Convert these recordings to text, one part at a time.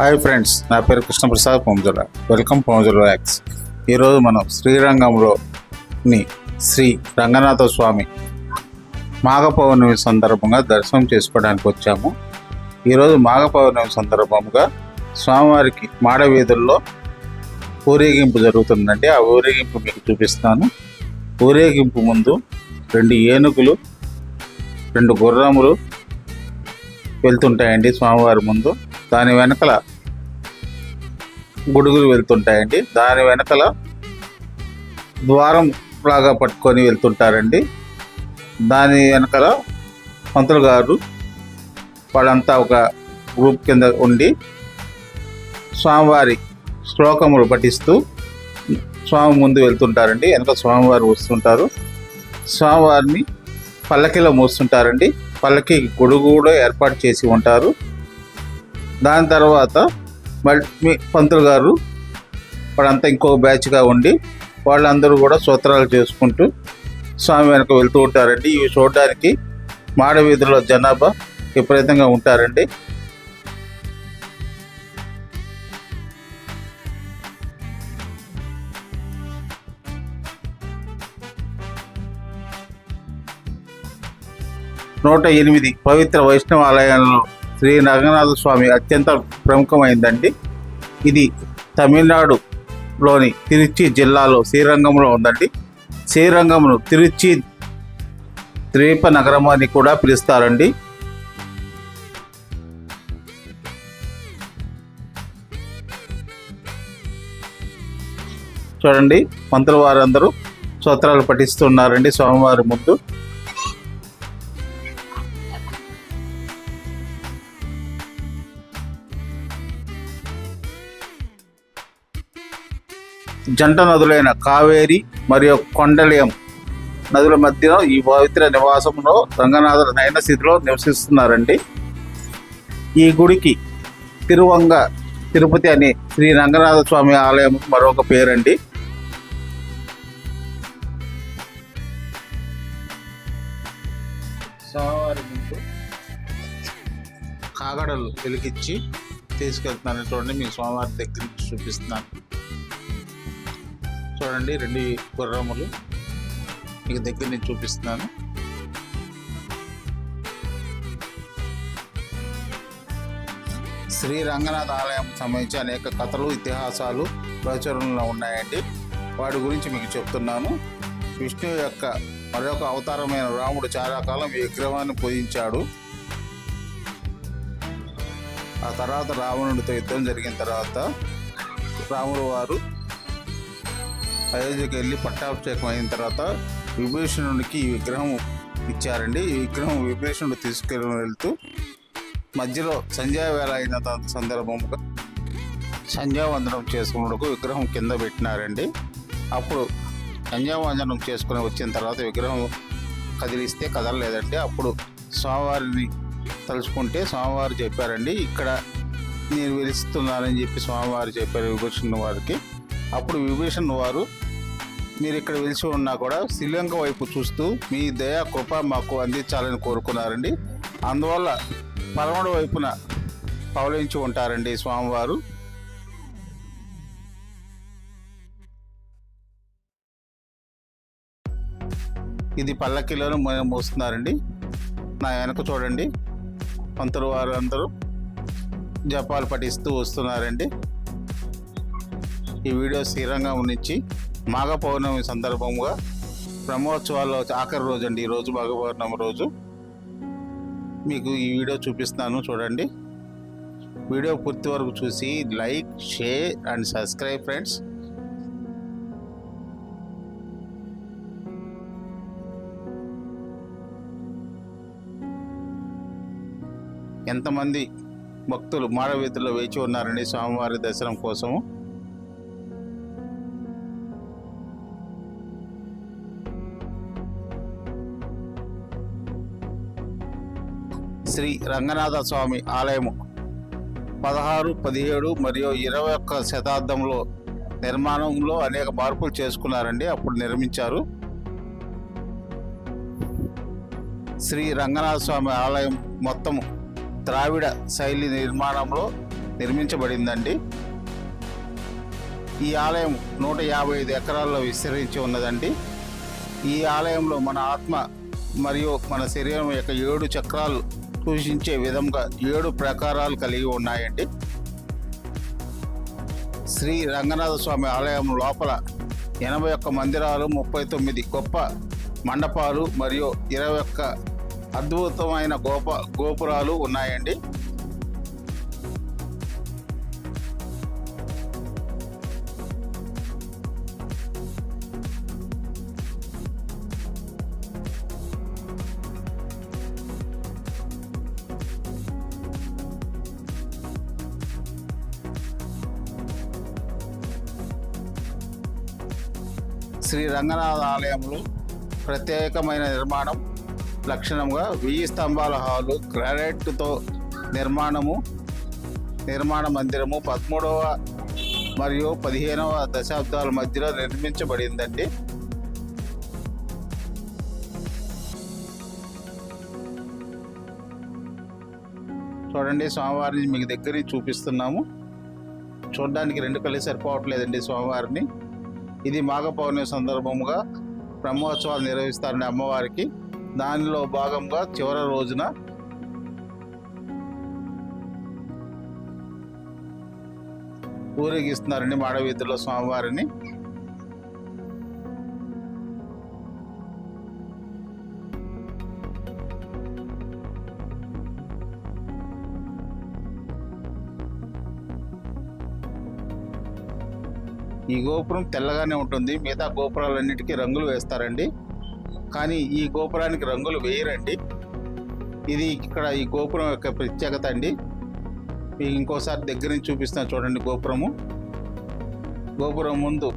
Hi friends నా పేరు Krishnaprasad Ponjala. Welcome Ponjala యాక్స్. ఈరోజు మనం శ్రీరంగంలోని శ్రీ రంగనాథ స్వామి మాఘ పౌర్ణమి సందర్భంగా దర్శనం చేసుకోవడానికి వచ్చాము. ఈరోజు మాఘ పౌర్ణమి సందర్భంగా స్వామివారికి మాడ వీధుల్లో ఊరేగింపు జరుగుతుందండి. ఆ ఊరేగింపు మీకు చూపిస్తాను. ఊరేగింపు ముందు రెండు ఏనుగులు రెండు గుర్రములు వెళ్తుంటాయండి స్వామివారి ముందు. దాని వెనకల గొడుగులు వెళ్తుంటాయండి. దాని వెనకల ద్వారం లాగా పట్టుకొని వెళ్తుంటారండి. దాని వెనకల పంతులు గారు వాళ్ళంతా ఒక గ్రూప్ కింద ఉండి స్వామివారి శ్లోకములు పఠిస్తూ స్వామి ముందు వెళ్తుంటారండి. వెనక స్వామివారు వస్తుంటారు. స్వామివారిని పల్లకిలో మోస్తుంటారండి. పల్లకి గొడుగు కూడా ఏర్పాటు చేసి ఉంటారు. దాని తర్వాత మళ్ళీ మీ పంతులు గారు వాళ్ళంతా ఇంకో బ్యాచ్గా ఉండి వాళ్ళందరూ కూడా సూత్రాలు చేసుకుంటూ స్వామి వెనక వెళ్తూ ఉంటారండి. ఇవి చూడడానికి మాడ వీధుల్లో జనాభా విపరీతంగా ఉంటారండి. నూట ఎనిమిది పవిత్ర వైష్ణవ ఆలయాల్లో శ్రీ రంగనాథ స్వామి అత్యంత ప్రముఖమైందండి. ఇది తమిళనాడులోని తిరుచి జిల్లాలో శ్రీరంగంలో ఉందండి. శ్రీరంగంను తిరుచి ద్వీప నగరం అని కూడా పిలుస్తారండి. చూడండి మంత్రులు వారందరూ స్తోత్రాలు పఠిస్తున్నారండి స్వామివారి ముందు. జంట నదులైన కావేరి మరియు కొండలయం నదుల మధ్య ఈ పవిత్ర నివాసంలో రంగనాథుల నయన స్థితిలో నివసిస్తున్నారండి. ఈ గుడికి తిరువంగ తిరుపతి అనే శ్రీ రంగనాథ స్వామి ఆలయం మరొక పేరండి. స్వామివారి ముందు కాగడలు వెలిగించి తీసుకెళ్తున్నాను చూడండి మీ స్వామివారి దగ్గర నుంచి చూపిస్తున్నాను. చూడండి రెండు గుర్రములు. మీకు దగ్గర నుంచి చూపిస్తున్నాను. శ్రీ రంగనాథ్ ఆలయం సంబంధించి అనేక కథలు ఇతిహాసాలు ప్రచురణలో ఉన్నాయండి. వాటి గురించి మీకు చెప్తున్నాను. విష్ణువు యొక్క మరొక అవతారమైన రాముడు చాలా కాలం ఈ విగ్రహాన్ని పూజించాడు. ఆ తర్వాత రావణుడితో యుద్ధం జరిగిన తర్వాత రాముడు వారు అయోధ్యకి వెళ్ళి పట్టాభిషేకం అయిన తర్వాత విభీషణుడికి ఈ విగ్రహం ఇచ్చారండి. ఈ విగ్రహం విభీషణుడు తీసుకెళ్ళి వెళ్తూ మధ్యలో సంధ్యా వేళ అయిన త- సందర్భంగా సంధ్యావందనం చేసుకున్నకు విగ్రహం కింద పెట్టినారండి. అప్పుడు సంధ్యావందనం చేసుకుని వచ్చిన తర్వాత విగ్రహం కదిలిస్తే కదలలేదండి అప్పుడు స్వామివారిని తలుచుకుంటే స్వామివారు చెప్పారండి ఇక్కడ నేను వెలుస్తున్నానని చెప్పి స్వామివారు చెప్పారు విభూషణ వారికి. అప్పుడు విభీషణ్ వారు మీరు ఇక్కడ వెలిసి ఉన్నా కూడా శ్రీలంక వైపు చూస్తూ మీ దయా కృప మాకు అందించాలని కోరుకున్నారండి. అందువల్ల పరమడు వైపున పవలించి ఉంటారండి స్వామివారు. ఇది పల్లకిలోను మోస్తున్నారండి. నా వెనక చూడండి. పంతులు వారు అందరూ జపాలు పఠిస్తూ వస్తున్నారండి. ఈ వీడియో శ్రీరంగం నుంచి మాఘ పౌర్ణమి సందర్భంగా బ్రహ్మోత్సవాల్లో ఆఖరి రోజు అండి. ఈ రోజు మాఘ పౌర్ణమి రోజు మీకు ఈ వీడియో చూపిస్తాను చూడండి. వీడియో పూర్తి వరకు చూసి like share and subscribe friends. ఎంతమంది భక్తులు మాడవీధుల్లో వేచి ఉన్నారండి స్వామివారి దర్శనం కోసము? శ్రీ రంగనాథ స్వామి ఆలయము పదహారు పదిహేడు మరియు ఇరవై ఒక్క శతాబ్దంలో నిర్మాణంలో అనేక మార్పులు చేసుకున్నారండి. అప్పుడు నిర్మించారు. శ్రీ రంగనాథ స్వామి ఆలయం మొత్తం ద్రావిడ శైలి నిర్మాణంలో నిర్మించబడిందండి. ఈ ఆలయం నూట యాభై ఐదు ఎకరాల్లో విస్తరించి ఉన్నదండి. ఈ ఆలయంలో మన ఆత్మ మరియు మన శరీరం యొక్క ఏడు చక్రాలు సూచించే విధంగా ఏడు ప్రకారాలు కలిగి ఉన్నాయండి. శ్రీ రంగనాథ స్వామి ఆలయం లోపల ఎనభై ఒక్క మందిరాలు ముప్పై తొమ్మిది గొప్ప మండపాలు మరియు ఇరవై ఒక్క అద్భుతమైన గోప గోపురాలు ఉన్నాయండి. శ్రీ రంగనాథ ఆలయంలో ప్రత్యేకమైన నిర్మాణం లక్షణంగా వెయ్యి స్తంభాల హాలు గ్రానైట్తో నిర్మాణము నిర్మాణ మందిరము పదమూడవ మరియు పదిహేనవ దశాబ్దాల మధ్యలో నిర్మించబడిందండి. చూడండి స్వామివారిని మీకు దగ్గర చూపిస్తున్నాము. చూడడానికి రెండు కళ్ళు సరిపోవట్లేదండి స్వామివారిని. ఇది మాఘ పౌర్ణమి సందర్భముగా బ్రహ్మోత్సవాలు నిర్వహిస్తారని అమ్మవారికి. దానిలో భాగంగా చివరి రోజున ఊరేగిస్తున్నారండి మాడవీధిలో స్వామివారిని. ఈ గోపురం తెల్లగానే ఉంటుంది. మిగతా గోపురాలన్నిటికీ రంగులు వేస్తారండి. కానీ ఈ గోపురానికి రంగులు వేయరండి. ఇది ఇక్కడ ఈ గోపురం యొక్క ప్రత్యేకత అండి. మీకు ఇంకోసారి దగ్గర నుంచి చూపిస్తాను చూడండి గోపురము. గోపురం ముందు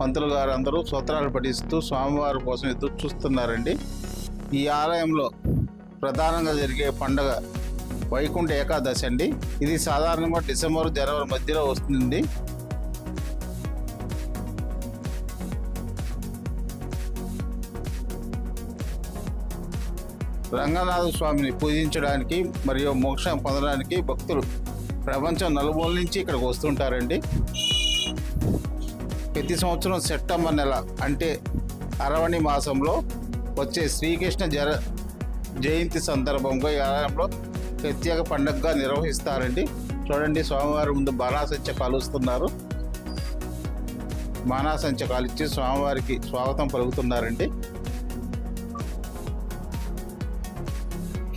పంతులు గారు అందరూ సూత్రాలు పఠిస్తూ స్వామివారి కోసం ఎదురు చూస్తున్నారండి. ఈ ఆలయంలో ప్రధానంగా జరిగే పండగ వైకుంఠ ఏకాదశి అండి. ఇది సాధారణంగా డిసెంబర్ జనవరి మధ్యలో వస్తుంది రంగనాథ స్వామిని పూజించడానికి మరియు మోక్షం పొందడానికి భక్తులు ప్రపంచం నలుమూల నుంచి ఇక్కడికి వస్తుంటారండి. ప్రతి సంవత్సరం సెప్టెంబర్ నెల అంటే అరవణి మాసంలో వచ్చే శ్రీకృష్ణ జర జయంతి సందర్భంగా ఈ ఆలయంలో ప్రత్యేక పండుగగా నిర్వహిస్తారండి. చూడండి స్వామివారి ముందు బాణాసంచ కాలుస్తున్నారు. బాణాసంచ కాలిచ్చి స్వామివారికి స్వాగతం పలుకుతున్నారండి.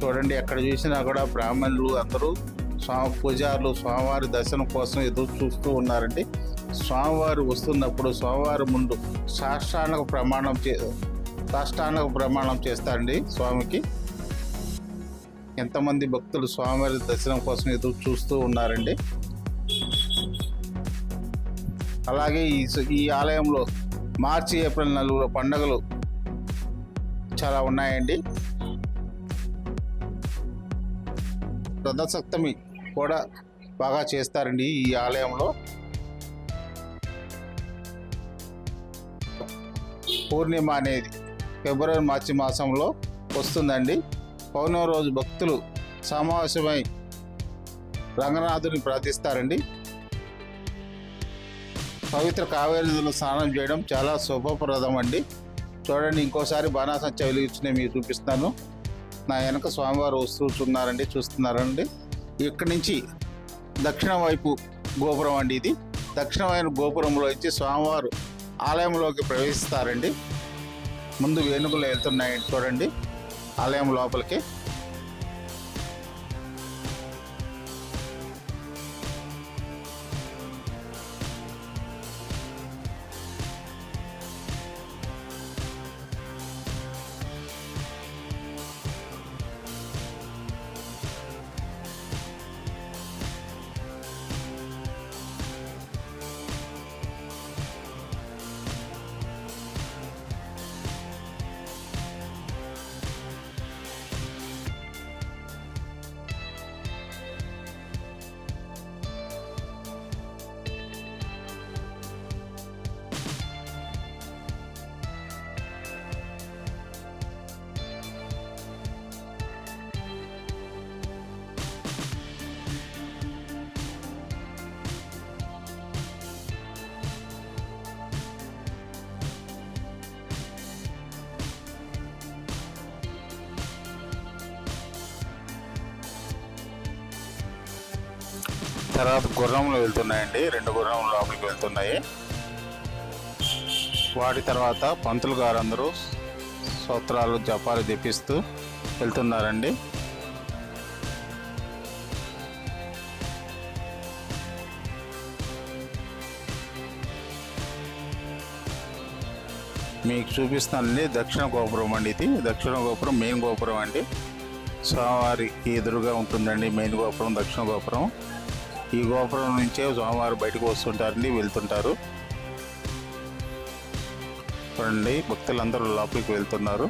చూడండి ఎక్కడ చూసినా కూడా బ్రాహ్మణులు అందరూ స్వామి పూజారులు స్వామివారి దర్శనం కోసం ఎదురు చూస్తూ ఉన్నారండి. స్వామివారు వస్తున్నప్పుడు స్వామివారి ముందు సాష్టాంగ ప్రమాణం చే సాష్టాంగ ప్రమాణం చేస్తారండి స్వామికి. ఎంతమంది భక్తులు స్వామివారి దర్శనం కోసం ఎదురు చూస్తూ ఉన్నారండి. అలాగే ఈ ఈ ఆలయంలో మార్చి ఏప్రిల్ నలుగురు పండుగలు చాలా ఉన్నాయండి. రథసప్తమి కూడా బాగా చేస్తారండి ఈ ఆలయంలో. పూర్ణిమ అనేది ఫిబ్రవరి మార్చి మాసంలో వస్తుందండి. పౌర్ణమి రోజు భక్తులు సమావేశమై రంగనాథుని ప్రార్థిస్తారండి. పవిత్ర కావేరి నదిలో స్నానం చేయడం చాలా శుభప్రదం అండి చూడండి ఇంకోసారి బాణాసంచ వెలిగించిన మీకు చూపిస్తాను నా వెనక స్వామివారు వస్తున్నారండి చూస్తున్నారండి ఇక్కడి నుంచి దక్షిణ వైపు గోపురం అండి ఇది. దక్షిణమైన గోపురంలో ఇచ్చి స్వామివారు ఆలయంలోకి ప్రవేశిస్తారండి. ముందు వేణుగులు వెళ్తున్నాయండి చూడండి ఆలయం లోపలికి. తర్వాత గుర్రంలో వెళ్తున్నాయండి. రెండు గుర్రములు లోపలికి వెళ్తున్నాయి. వాటి తర్వాత పంతులు గారు అందరూ సూత్రాలు జపాలు తెప్పిస్తూ వెళ్తున్నారండి. మీకు చూపిస్తానండి దక్షిణ గోపురం అండి ఇది. దక్షిణ గోపురం మెయిన్ గోపురం అండి. స్వామివారికి ఎదురుగా ఉంటుందండి మెయిన్ గోపురం దక్షిణ గోపురం. ఈ గోపురం నుంచే స్వామివారు బయటకు వస్తుంటారండి వెళ్తుంటారు. చూడండి భక్తులందరూ లోపలికి వెళ్తున్నారు.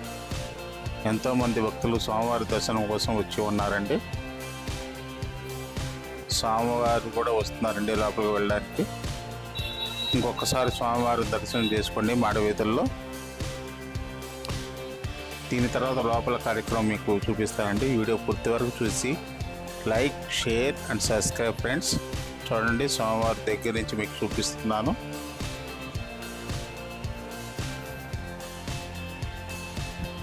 ఎంతోమంది భక్తులు స్వామివారి దర్శనం కోసం వచ్చి ఉన్నారండి. స్వామివారు కూడా వస్తున్నారండి లోపలికి వెళ్ళడానికి. ఇంకొకసారి స్వామివారి దర్శనం చేసుకోండి మాడవీధుల్లో దీని తర్వాత లోపల కార్యక్రమం మీకు చూపిస్తానండి. వీడియో పూర్తి వరకు చూసి like share and subscribe friends. చూడండి సోమవారం దగ్గర నుంచి మీకు చూపిస్తున్నాను.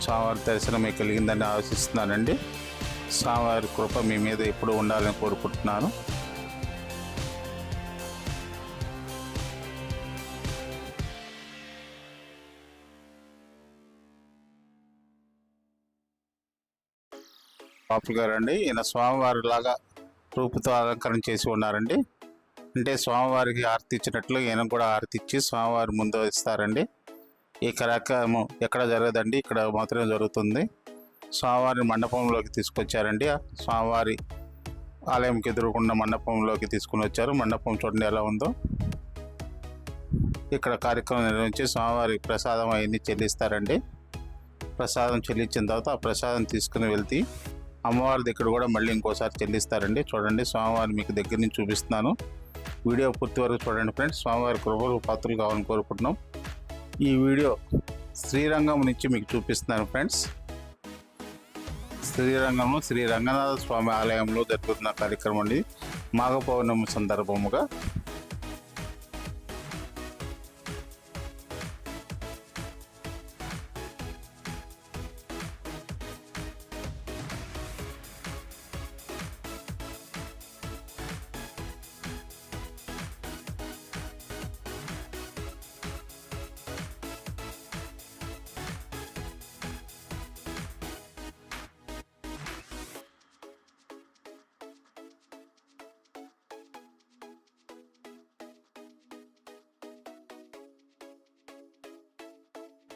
స్వామివారి దర్శనం మీకు కలిగిందని ఆశిస్తున్నానండి. స్వామివారి కృప మీ మీద ఎప్పుడు ఉండాలని కోరుకుంటున్నాను. పాపి గారు అండి ఈయన స్వామివారి లాగా రూపుతో అలంకరణ చేసి ఉన్నారండి. అంటే స్వామివారికి హారతి ఇచ్చినట్లు ఈయన కూడా హారతి ఇచ్చి స్వామివారి ముందు ఇస్తారండి. ఈ కార్యక్రమం ఎక్కడ జరగదండి ఇక్కడ మాత్రమే జరుగుతుంది. స్వామివారి మండపంలోకి తీసుకొచ్చారండి. స్వామివారి ఆలయంకి ఎదురుకుండా మండపంలోకి తీసుకుని వచ్చారు. మండపం చూడండి ఎలా ఉందో. ఇక్కడ కార్యక్రమం నిర్వహించి స్వామివారి ప్రసాదం అవన్నీ చెల్లిస్తారండి. ప్రసాదం చెల్లించిన తర్వాత ఆ ప్రసాదం తీసుకుని వెళ్తే అమ్మవారి దగ్గర కూడా మళ్ళీ ఇంకోసారి చెల్లిస్తారండి. చూడండి స్వామివారి మీకు దగ్గర నుంచి చూపిస్తున్నాను. వీడియో పూర్తి వరకు చూడండి ఫ్రెండ్స్. స్వామివారి కృపలు పాత్రలు కావాలని కోరుకుంటున్నాం. ఈ వీడియో శ్రీరంగం నుంచి మీకు చూపిస్తున్నాను ఫ్రెండ్స్. శ్రీరంగంలో శ్రీ రంగనాథ స్వామి ఆలయంలో జరుగుతున్న కార్యక్రమం అండి. మాఘ పౌర్ణమి సందర్భముగా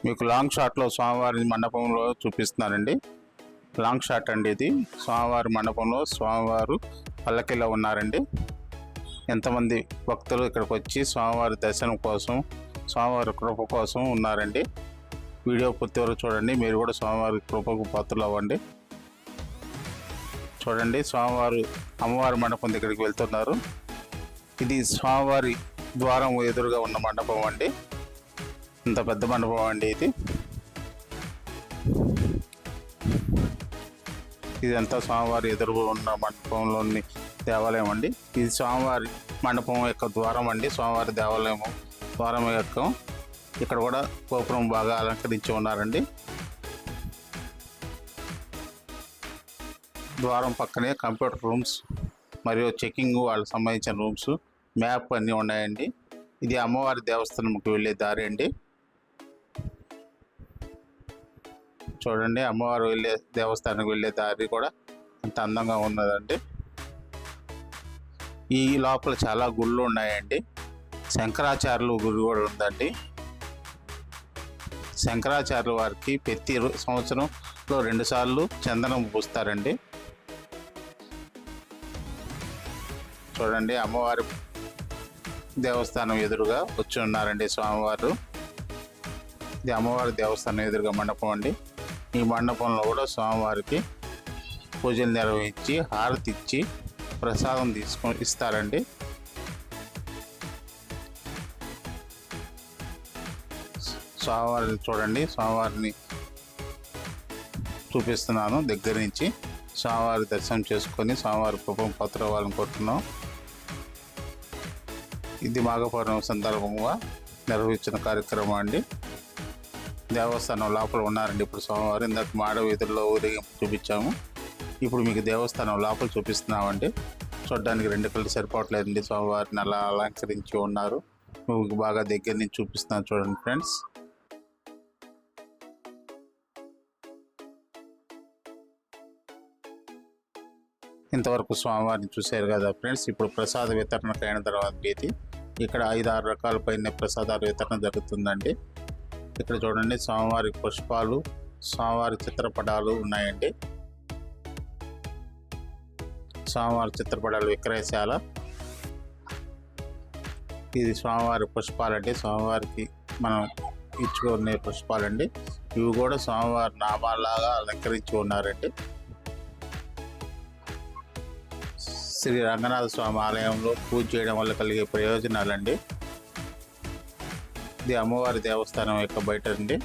మీకు లాంగ్ షాట్లో స్వామివారి మండపంలో చూపిస్తున్నానండి లాంగ్ షాట్ అండి ఇది. స్వామివారి మండపంలో స్వామివారు పల్లకిలో ఉన్నారండి. ఎంతమంది భక్తులు ఇక్కడికి వచ్చి స్వామివారి దర్శనం కోసం స్వామివారి కృప కోసం ఉన్నారండి. వీడియో పూర్తి వరకు చూడండి. మీరు కూడా స్వామివారి కృపకు పాత్రలు అవ్వండి. చూడండి స్వామివారు అమ్మవారి మండపం దగ్గరికి వెళ్తున్నారు. ఇది స్వామివారి ద్వారం ఎదురుగా ఉన్న మండపం అండి. ఇంత పెద్ద మండపం అండి ఇది. ఇదంతా స్వామివారి ఎదురు ఉన్న మండపంలోని దేవాలయం అండి. ఇది స్వామివారి మండపం యొక్క ద్వారం అండి స్వామివారి దేవాలయం ద్వారం యొక్క ఇక్కడ కూడా గోపురం బాగా అలంకరించి ఉన్నారండి. ద్వారం పక్కనే కంప్యూటర్ రూమ్స్ మరియు చెకింగ్ వాళ్ళకి సంబంధించిన రూమ్స్ మ్యాప్ అన్నీ ఉన్నాయండి. ఇది అమ్మవారి దేవస్థానంకి వెళ్ళే దారి అండి. చూడండి. అమ్మవారు వెళ్ళే దేవస్థానానికి వెళ్ళే దారి కూడా అంత అందంగా ఉన్నదండి. ఈ లోపల చాలా గుళ్ళు ఉన్నాయండి. శంకరాచార్యులు గుడి కూడా ఉందండి. శంకరాచార్యుల వారికి ప్రతి సంవత్సరంలో రెండుసార్లు చందనం పూస్తారండి. చూడండి అమ్మవారి దేవస్థానం ఎదురుగా వచ్చి ఉన్నారండి స్వామివారు. ఇది అమ్మవారి దేవస్థానం ఎదురుగా మండపం అండి. ఈ మండపంలో కూడా స్వామివారికి పూజలు నిర్వహించి హారతి ఇచ్చి ప్రసాదం తీసుకొని ఇస్తారండి. స్వామివారిని చూడండి. స్వామివారిని చూపిస్తున్నాను దగ్గర నుంచి. స్వామివారి దర్శనం చేసుకొని స్వామివారి కృపం పత్ర కొట్టున్నాం ఇది మాఘపౌర్ణమి సందర్భంగా నిర్వహించిన కార్యక్రమం అండి. దేవస్థానం లోపల ఉన్నారండి. ఇప్పుడు సోమవారం ఇందాక మాడ వీధుల్లో ఊరేగింపు చూపించాము. ఇప్పుడు మీకు దేవస్థానం లోపల చూపిస్తున్నామండి. చూడడానికి రెండు కళ్ళు సరిపోవట్లేదండి. స్వామివారిని అలా అలంకరించి ఉన్నారు. మీకు బాగా దగ్గర నుంచి చూపిస్తున్నాను చూడండి ఫ్రెండ్స్. ఇంతవరకు స్వామివారిని చూశారు కదా ఫ్రెండ్స్. ఇప్పుడు ప్రసాద వితరణకు అయిన తర్వాత ఇది ఇక్కడ ఐదు ఆరు రకాల పైన ప్రసాదాలు వితరణ జరుగుతుందండి. ఇక్కడ చూడండి స్వామివారి పుష్పాలు స్వామివారి చిత్రపటాలు ఉన్నాయండి. స్వామివారి చిత్రపటాలు విక్రయశాల. ఇది స్వామివారి పుష్పాలండి. స్వామివారికి మనం ఇచ్చుకునే పుష్పాలండి. ఇవి కూడా స్వామివారి నామాలాగా అలంకరించి ఉన్నారండి. శ్రీ రంగనాథ స్వామి ఆలయంలో పూజ చేయడం వల్ల కలిగే ప్రయోజనాలండి. ఇది అమ్మవారి దేవస్థానం యొక్క బయట అండి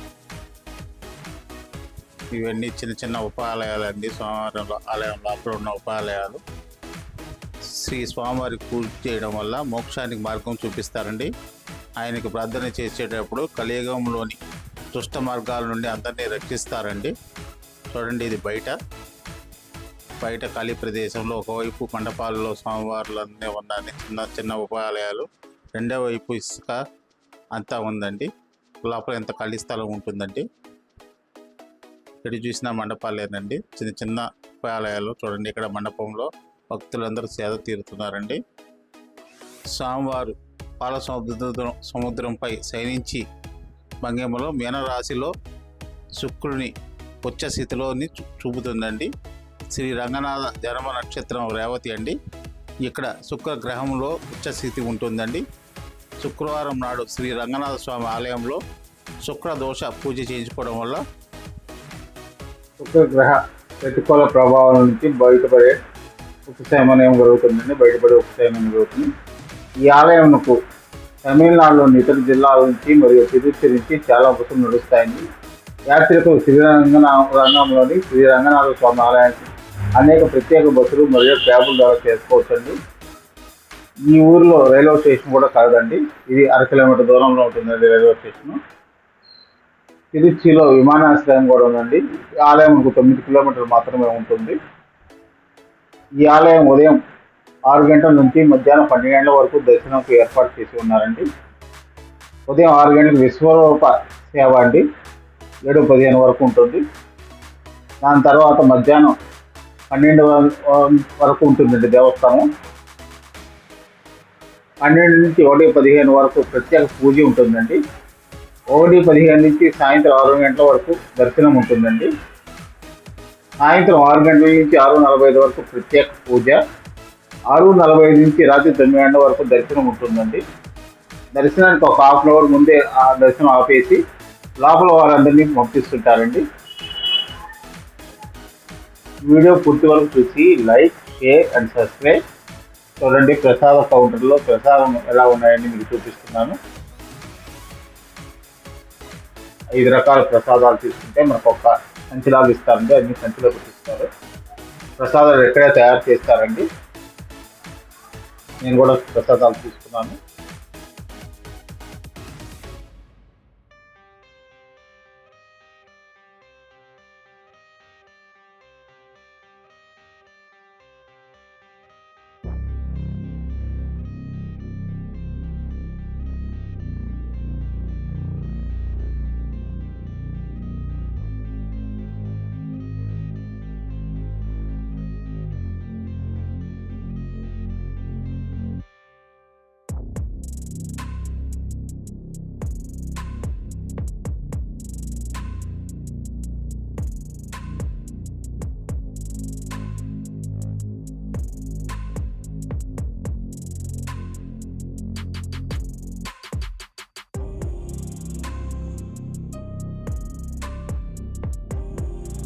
ఇవన్నీ చిన్న చిన్న ఉపాలయాలండి. స్వామివారి ఆలయం లోపల ఉన్న ఉపాలయాలు. శ్రీ స్వామివారికి పూజ చేయడం వల్ల మోక్షానికి మార్గం చూపిస్తారండి. ఆయనకి ప్రార్థన చేసేటప్పుడు కలియుగంలోని దుష్ట మార్గాల నుండి అందరినీ రక్షిస్తారండి. చూడండి ఇది బయట. బయట ఖాళీ ప్రదేశంలో ఒకవైపు మండపాలలో స్వామివార్లన్నీ ఉన్నాయి చిన్న చిన్న ఉపాలయాలు రెండో వైపు ఇసుక అంతా ఉందండి. లోపల ఎంత ఖాళీ స్థలం ఉంటుందండి. ఎటు చూసిన మండపాలేనండి చిన్న చిన్న ఉపాలయాలు చూడండి. ఇక్కడ మండపంలో భక్తులందరూ సేద తీరుతున్నారండి. స్వామివారు పాల సముద్రం సముద్రంపై శయనించి భంగిమలో మీనరాశిలో శుక్రుని ఉచ్చ స్థితిలోని చూ- చూపుతుందండి. శ్రీ రంగనాథ జన్మ నక్షత్రం రేవతి అండి. ఇక్కడ శుక్ర గ్రహంలో ఉచ్చ స్థితి ఉంటుందండి. శుక్రవారం నాడు శ్రీ రంగనాథ స్వామి ఆలయంలో శుక్ర దోష పూజ చేయించుకోవడం వల్ల శుక్రగ్రహ ప్రతికూల ప్రభావం నుంచి బయటపడే ఉపశమనం జరుగుతుందండి. బయటపడే ఉపశమనం జరుగుతుంది. ఈ ఆలయంకు తమిళనాడులోని ఇతర జిల్లాల నుంచి మరియు తిరుచి నుంచి చాలా బస్సులు నడుస్తాయండి. యాత్రికులు శ్రీరంగన రంగంలోని శ్రీ రంగనాథ స్వామి ఆలయానికి అనేక ప్రత్యేక బస్సులు మరియు క్యాబుల ద్వారా చేసుకోవచ్చండి. ఈ ఊర్లో రైల్వే స్టేషన్ కూడా కాదండి. ఇది అర కిలోమీటర్ దూరంలో ఉంటుందండి రైల్వే స్టేషన్. తిరుచిలో విమానాశ్రయం కూడా ఉందండి. ఈ ఆలయం తొమ్మిది కిలోమీటర్లు మాత్రమే ఉంటుంది. ఈ ఆలయం ఉదయం ఆరు గంటల నుంచి మధ్యాహ్నం పన్నెండు గంటల వరకు దర్శనంకు ఏర్పాటు చేసి ఉన్నారండి. ఉదయం ఆరు గంటలకు విశ్వరూప సేవ అండి. ఏడు పదిహేను వరకు ఉంటుంది. దాని తర్వాత మధ్యాహ్నం పన్నెండు వరకు ఉంటుందండి దేవస్థానం. పన్నెండు నుంచి ఒకటి పదిహేను వరకు ప్రత్యేక పూజ ఉంటుందండి. ఒకటి పదిహేను నుంచి సాయంత్రం ఆరు గంటల వరకు దర్శనం ఉంటుందండి. సాయంత్రం ఆరు గంటల నుంచి ఆరు నలభై ఐదు వరకు ప్రత్యేక పూజ. ఆరు నలభై ఐదు నుంచి రాత్రి తొమ్మిది గంటల వరకు దర్శనం ఉంటుందండి. దర్శనానికి ఒక హాఫ్ అన్ అవర్ ముందే ఆ దర్శనం ఆపేసి లోపల వారందరినీ పంపిస్తుంటారండి. వీడియో పూర్తి వరకు చూసి లైక్ షేర్ అండ్ సబ్స్క్రైబ్. చూడండి ప్రసాద కౌంటర్లో ప్రసాదం ఎలా ఉన్నాయని మీకు చూపిస్తున్నాను. ఐదు రకాల ప్రసాదాలు తీసుకుంటే మనకు ఒక సంచిలాగా ఇస్తారండి అన్ని సంచిలో పెట్టిస్తారు ప్రసాదాలు ఎక్కడే తయారు చేస్తారండి? నేను కూడా ప్రసాదాలు తీసుకున్నాను.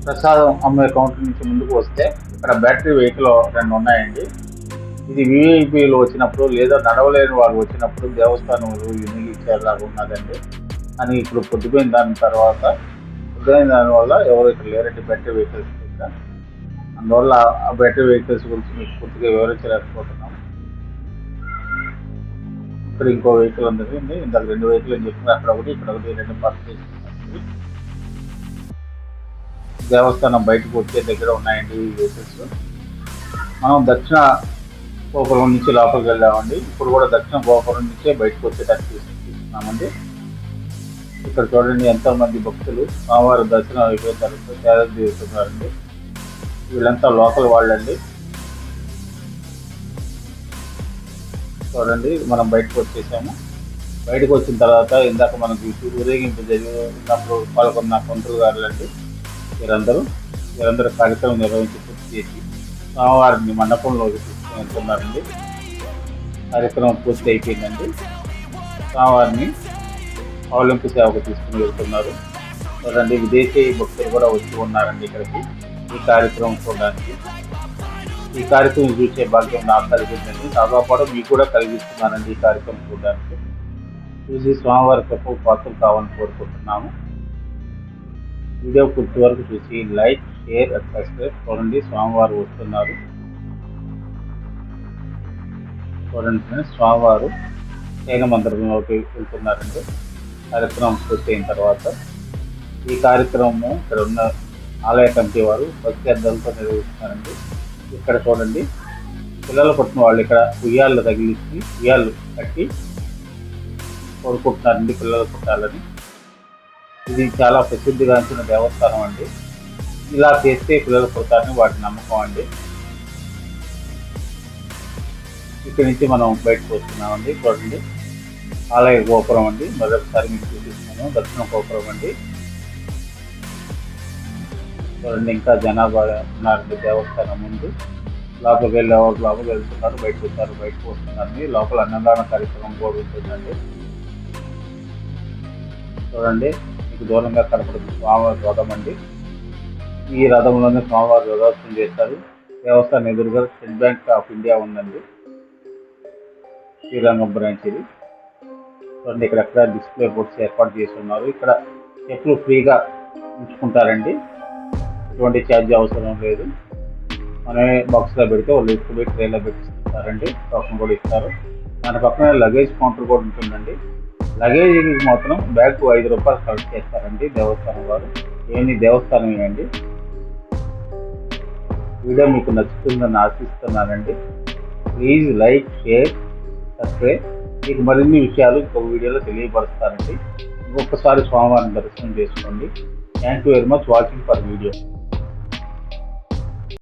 ప్రసాదం అమ్మే కౌంటర్ నుంచి ముందుకు వస్తే ఇక్కడ బ్యాటరీ వెహికల్ రెండు ఉన్నాయండి. ఇది విఐపీలు వచ్చినప్పుడు లేదా నడవలేని వారు వచ్చినప్పుడు దేవస్థానం వినియోగించేలాగా ఉన్నదండి. అని ఇప్పుడు పొద్దుపోయిన దాని తర్వాత పొద్దుపోయిన దాని వల్ల ఎవరు ఇక్కడ లేరండి బ్యాటరీ వెహికల్స్ దగ్గర అందువల్ల ఆ బ్యాటరీ వెహికల్స్ గురించి మీకు పూర్తిగా వివరించలేకపోతున్నాం. ఇక్కడ ఇంకో వెహికల్ ఉంది ఇందాక రెండు వెహికల్ అని చెప్పి అక్కడ ఒకటి ఇక్కడ ఒకటి రెండు పార్క్ చేసి దేవస్థానం బయటకు వచ్చే దగ్గర ఉన్నాయండి ఈ వెహికల్స్ మనం దక్షిణ గోపురం నుంచి లోపలికి వెళ్ళామండి ఇప్పుడు కూడా దక్షిణ గోపురం నుంచే బయటకు వచ్చేటట్టు తీసుకున్నామండి ఇక్కడ చూడండి ఎంతోమంది భక్తులు స్వామివారి దర్శనం అయిపోయిన తర్వాత సేద తీరుతున్నారండి వీళ్ళంతా లోకల్ వాళ్ళండి. చూడండి మనం బయటకు వచ్చేసాము. బయటకు వచ్చిన తర్వాత ఇందాక మనకి ఊరేగింపు జరిగినప్పుడు పాల్గొన్న పంతులు గారులండి. వీరందరూ వీరందరూ కార్యక్రమం నిర్వహించి పూర్తి చేసి స్వామివారిని మండపంలోకి తీసుకుని వెళ్తున్నారండి కార్యక్రమం పూర్తి అయిపోయిందండి. స్వామివారిని పౌలింపు సేవకు తీసుకుని వెళ్తున్నారు. చూడండి విదేశీ భక్తులు కూడా వచ్చి ఉన్నారండి ఇక్కడికి. ఈ కార్యక్రమం చూడడానికి. ఈ కార్యక్రమం చూసే భాగ్యం నాకు కలిగిందండి. నాతో పాటు మీకు కూడా కలిగిస్తున్నానండి ఈ కార్యక్రమం చూడడానికి. చూసి స్వామివారి కృప పాత్రలు కావాలని కోరుకుంటున్నాము. వీడియో పూర్తి వరకు చూసి లైక్ షేర్ అండ్ సబ్స్క్రైబ్ చూడండి. స్వామివారు వస్తున్నారు. చూడండి ఫ్రెండ్స్ స్వామివారు శైన మందిరంలోకి వెళ్తున్నారండి. కార్యక్రమం పూర్తి అయిన తర్వాత ఈ కార్యక్రమము ఇక్కడ ఉన్న ఆలయ కమిటీ వారు భక్తి అర్థంతో నిర్వహిస్తున్నారండి. ఇక్కడ చూడండి పిల్లలు పుట్టిన వాళ్ళు ఇక్కడ ఉయ్యాళ్ళు తగిలించి ఉయ్యాళ్ళు కట్టి కోరుకుంటున్నారండి పిల్లలు పుట్టాలని. ఇది చాలా ప్రసిద్ధిగాంచిన దేవస్థానం అండి. ఇలా చేస్తే పిల్లలు పుడతారని వాటి నమ్మకం అండి. ఇక్కడి నుంచి మనం బయటకు వస్తున్నామండి చూడండి. ఆలయ గోపురం అండి. మొదటిసారి మీకు చూపిస్తున్నాను దక్షిణ గోపురం అండి. చూడండి ఇంకా జనాభా ఉన్నారండి దేవస్థానం ముందు. లోపలికి వెళ్ళేవారు లోపలికి వెళ్తున్నారు బయటకు వస్తారు బయటకు వస్తున్నారండి లోపల అన్నదాన కార్యక్రమం కూడా ఉంటుందండి. చూడండి. మీకు దూరంగా కనపడుతుంది. స్వామివారి రథం అండి. ఈ రథంలోనే స్వామివారి రథోత్సవం చేస్తారు. దేవస్థానం ఎదురుగా స్టేట్ బ్యాంక్ ఆఫ్ ఇండియా ఉందండి. శ్రీరంగం బ్రాంచ్ ఇది. చూడండి ఇక్కడ ఎక్కడ డిస్ప్లే బోర్డ్స్ ఏర్పాటు చేసి ఉన్నారు ఇక్కడ చెట్లు ఫ్రీగా ఉంచుకుంటారండి. ఎటువంటి ఛార్జ్ అవసరం లేదు. మనమే బాక్స్లో పెడితే వాళ్ళు ఎక్కువ ట్రైన్లో పెట్టిస్తారండి. టోకన్ కూడా ఇస్తారు. దాని పక్కన లగేజ్ కౌంటర్ కూడా ఉంటుందండి. లగేజ్ మాత్రం బ్యాగ్ ఐదు రూపాయలు కలెక్ట్ చేస్తారండి దేవస్థానం వారు. ఏమి దేవస్థానం ఇవ్వండి వీడియో మీకు నచ్చుతుందని ఆశిస్తున్నానండి. Please like share subscribe. మీకు మరిన్ని విషయాలు ఇంకొక వీడియోలో తెలియపరుస్తానండి. ఇంకొకసారి స్వామివారిని దర్శనం చేసుకోండి. Thank you very much watching for video.